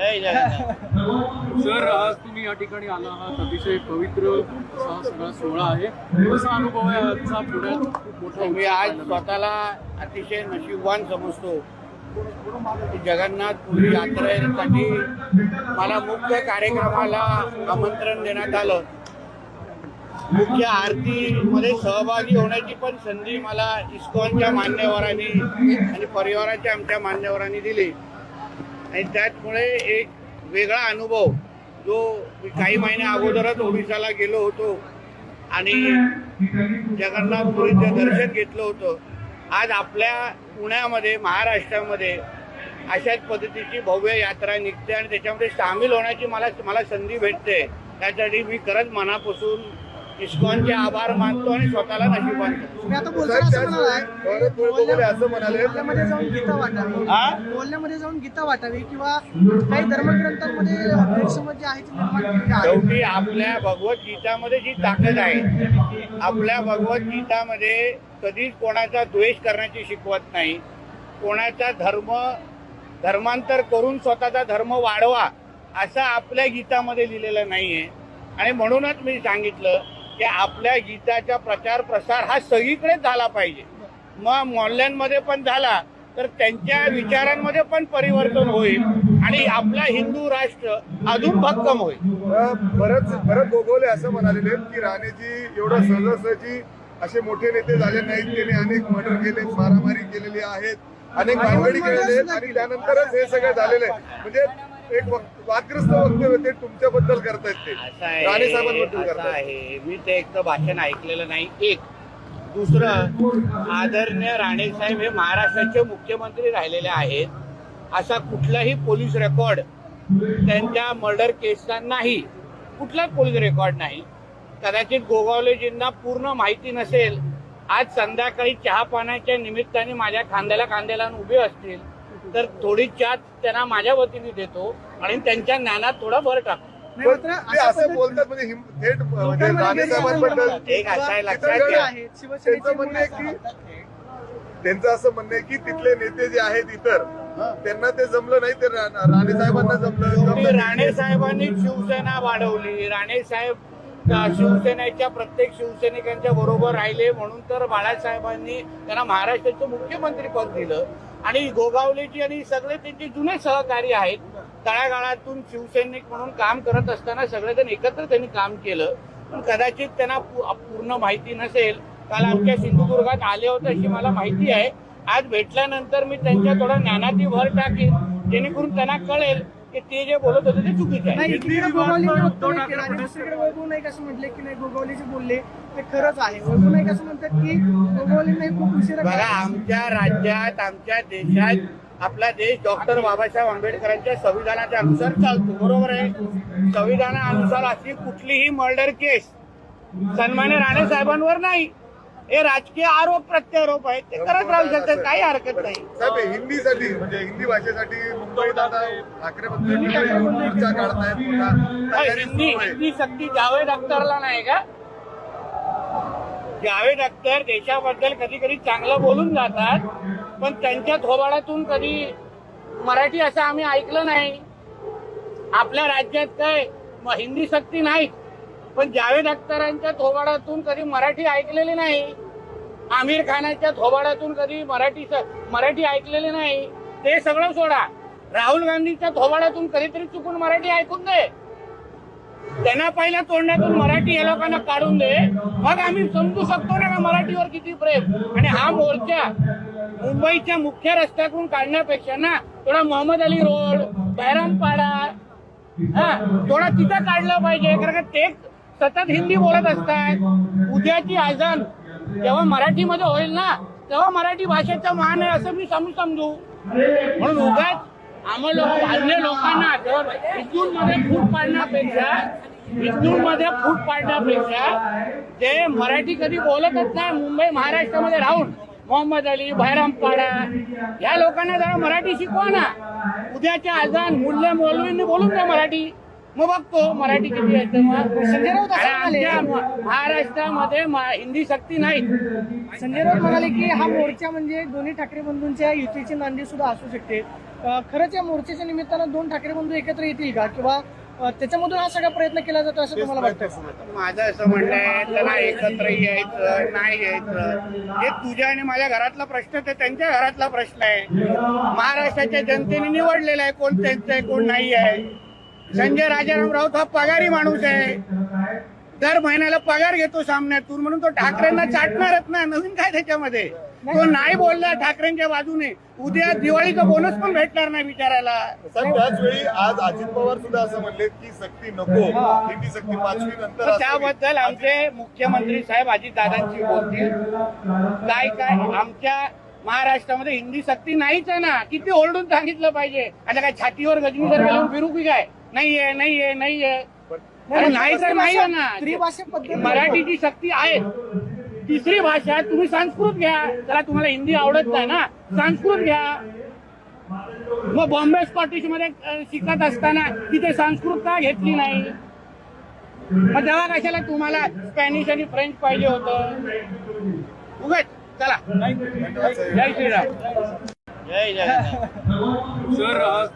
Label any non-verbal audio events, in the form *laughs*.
Sir आज तुम्ही या ठिकाणी आला आहात. अतिशय पवित्र असा सगळा सोहळा आहे. कसा अनुभव आहे आजचा पुण्यात? खूप मोठा मी आज स्वतःला अतिशय नशीबवान समजतो. जगन्नाथ पुरी यात्रेसाठी मला मुख्य कार्यक्रमाला आमंत्रण देण्यात आलं. मुख्य आरतीमध्ये सहभागी होण्याची पण संधी मला इस्कॉनच्या मान्यवरांनी आणि परिवाराच्या आमच्या मान्यवरांनी दिली. आणि त्याचमुळे एक वेगळा अनुभव जो मी काही महिन्या अगोदरच ओडिशाला गेलो होतो आणि जगन्नाथपुरीचं दर्शन घेतलं होतं. आज आपल्या पुण्यामध्ये महाराष्ट्रामध्ये अशाच पद्धतीची भव्य यात्रा निघते आणि त्याच्यामध्ये सामील होण्याची मला मला संधी भेटते. त्यासाठी मी खरंच मनापासून इस्कॉनचे आभार मानतो आणि स्वतःला करतो. तुम्ही आता बोलताना असं म्हणालाय गौरव गोगोले असं म्हणाले. बोलण्यामध्ये जाऊन गीता वाटावी. हा? बोलण्यामध्ये जाऊन गीता वाटावी किंवा काही धर्मग्रंथांमध्ये गैरसमज जे आहे ते निर्माण केलेले आहे. शेवटी आपल्या भगवद्गीतामध्ये जी ताकद आहे आपल्या भगवद्गीतामध्ये कधीच कोणाचा द्वेष करण्याची शिकवत नाही. कोणाचा धर्म धर्मांतर करून स्वतःचा धर्म वाढवा असं आपल्या गीतामध्ये लिहिलेलं नाहीये. आणि म्हणूनच मी सांगितलं की आपल्या गीताचा प्रचार प्रसार हा सगळीकडे झाला पाहिजे. मग मोल्यांमध्ये पण झाला तर त्यांच्या विचारांमध्ये पण परिवर्तन होईल आणि आपला हिंदू राष्ट्र अजून भक्कम होईल. भरत भरत गोगोले असं म्हणालेले आहेत की राणेजी एवढं सहजासहजी असे मोठे नेते झाले नाहीत. त्यांनी अनेक मर्डर केले मारामारी केलेली आहेत अनेक भानगडी केलेले आहेत आणि त्यानंतरच हे सगळं झालेलं आहे. म्हणजे एक वादग्रस्त वक्तव्य ते तुमच्याबद्दल करतायत ते. असं आहे राणे साहेबांबद्दल असं करतायत. आहे. मी ते एक तर भाषण ऐकलेलं नाही. एक दुसरं आदरणीय राणे साहेब हे महाराष्ट्राचे मुख्यमंत्री राहिलेले आहेत. असा कुठलाही पोलीस रेकॉर्ड त्यांच्या मर्डर केसचा नाही. कुठलाच पोलीस रेकॉर्ड नाही. कदाचित गोगावलेजींना पूर्ण माहिती नसेल. आज संध्याकाळी चहा पाण्याच्या निमित्ताने माझ्या खांद्याला खांद्याला उभे असतील. तर थोडी चहा त्यांना माझ्या वतीने देतो. आणि त्यांच्या ज्ञानात थोडा भर टाकतो असं बोलतात म्हणजे थेट म्हणजे राणे साहेबांबद्दल एक आहे लक्षात घ्या. त्यांचं म्हणणं आहे की त्यांचं असं म्हणणं आहे की तिथले नेते जे आहेत इतर त्यांना ते जमलं नाही ते रा- राणे साहेबांना जमलं राणे साहेबांनी शिवसेना वाढवली. राणे साहेब शिवसेनेच्या प्रत्येक शिवसैनिकांच्या बरोबर राहिले. म्हणून तर बाळासाहेबांनी त्यांना महाराष्ट्राचं मुख्यमंत्री पद दिलं. आणि गोगावलेची आणि सगळे त्यांचे जुने सहकारी आहेत. तळागाळातून शिवसैनिक म्हणून काम करत असताना सगळेजण एकत्र त्यांनी काम केलं. पण कदाचित त्यांना पूर्ण माहिती नसेल. काल आमच्या सिंधुदुर्गात आले होते अशी मला माहिती आहे. आज भेटल्यानंतर मी त्यांच्या थोडा ज्ञानाची भर टाकेन. जेणेकरून त्यांना कळेल की ते जे बोलत होते ते चुकीचं आहे. नाही एकीकडे गोगावलेने वक्तव्य केलं. आणि दुसरीकडे वैभव नाईक असं म्हटले की नाही गोगावले जे बोलले ते खरंच आहे. वैभव नाईक असं म्हणतात की गोगावलेने खूप उशिरा बघा आमच्या राज्यात आमच्या देशात आपला देश डॉक्टर बाबासाहेब आंबेडकरांच्या संविधानाच्या अनुसार चालतो. बरोबर आहे? संविधानानुसार अशी कुठलीही मर्डर केस सन्मान्य राणे साहेबांवर नाही. हे राजकीय आरोप प्रत्यारोप आहेत ते करत राहू शकतात काही हरकत नाही. साहेब हे हिंदीसाठी म्हणजे हिंदी भाषेसाठी मुंबईत आता ठाकरे बद्दल मोर्चा काढतायत पुन्हा अहो, तयारी हिंदी आहे. हिंदी सक्ती जावेद अख्तरला नाही का? जावेद अख्तर देशाबद्दल कधी कधी चांगलं बोलून जातात पण त्यांच्या थोबाडातून कधी मराठी असं आम्ही ऐकलं नाही. आपल्या राज्यात काय म- हिंदी सक्ती नाही पण जावेद अख्तरांच्या थोबाडातून कधी मराठी ऐकलेली नाही आमिर खानाच्या थोबाडातून कधी मराठी मराठी ऐकलेली नाही ते सगळं सोडा. राहुल गांधीच्या थोबाडातून कधीतरी चुकून मराठी ऐकून दे. त्यांना पहिल्या तोंडातून मराठी या लोकांना काढून दे. मग आम्ही समजू शकतो ना का मराठीवर किती प्रेम. आणि हा मोर्चा मुंबईच्या मुख्य रस्त्यातून काढण्यापेक्षा ना थोडा मोहम्मद अली रोड बैरामपाडा हा थोडा तिथं काढलं पाहिजे. कारण का ते सतत हिंदी बोलत असतात. उद्याची आयजन जेव्हा मराठीमध्ये होईल ना तेव्हा मराठी भाषेचा मान आहे असं मी समजू समजू. म्हणून उगाच आम्हा लोक अन्य लोकांना इथून मध्ये फूट पाडण्यापेक्षा इथून मध्ये फूट पाडण्यापेक्षा ते मराठी कधी बोलतच नाही मुंबई महाराष्ट्रामध्ये राहून मोहम्मद अली बहिरामपाडा या लोकांना जरा मराठी शिकवा ना. उद्याच्या आजान मूल्य मौलवींनी बोलून द्या मराठी. मग बघतो. मराठी किती येतं मग संजय राऊत असं आमच्या महाराष्ट्रामध्ये मा- हिंदी सक्ती नाही संजय राऊत म्हणाले की हा मोर्चा म्हणजे दोन्ही ठाकरे बंधूंच्या युतीची नांदी सुद्धा असू शकते. अं, खरंच या मोर्चाच्या निमित्तानं दोन ठाकरे बंधू एकत्र येतील का? किंवा अं, त्याच्यामधून हा सगळा प्रयत्न केला जातो असं तुम्हाला वाटतं? माझं असं म्हणणं आहे त्यांना एकत्र यायचं नाही यायचं. हे तुझ्या आणि माझ्या घरातला प्रश्न ते त्यांच्या घरातला प्रश्न आहे. महाराष्ट्राच्या जनतेने निवडलेला आहे कोण त्यांचं आहे कोण नाही आहे. संजय राजाराम राऊत हा पगारी माणूस आहे. दर महिन्याला पगार घेतो सामन्यातून म्हणून तो ठाकरेंना चाटणारच ना नवीन काय त्याच्यामध्ये? तो नाही बोलला ठाकरेंच्या बाजूने. उद्या दिवाळीचा बोनस पण भेटणार नाही बिचारायला साहेब त्याच वेळी आज अजित पवार सुद्धा असं म्हणले की सक्ती नको हिंदी सक्ती पाचवी नंतर. त्याबद्दल आमचे मुख्यमंत्री साहेब अजितदादांशी बोलतील. काय काय? आमच्या महाराष्ट्रामध्ये हिंदी सक्ती नाहीच आहे ना. किती ओरडून सांगितलं पाहिजे. आता काय छातीवर गजनी जर घालून फिरू की काय? नाहीये नाहीये नाहीये. अरे नाही तर नाही आहे ना त्रिभाषा पद्धत मराठीची सक्ती आहे. तिसरी भाषा तुम्ही संस्कृत घ्या. त्याला तुम्हाला हिंदी आवडत नाही ना. संस्कृत घ्या. मग बॉम्बे स्कॉटिशमध्ये अ, शिकत असताना तिथे संस्कृत का घेतली नाही? मग तेव्हा कशाला तुम्हाला स्पॅनिश आणि फ्रेंच पाहिजे होतं? उगच चला. जय श्रीराम. जय जय *laughs* सर आज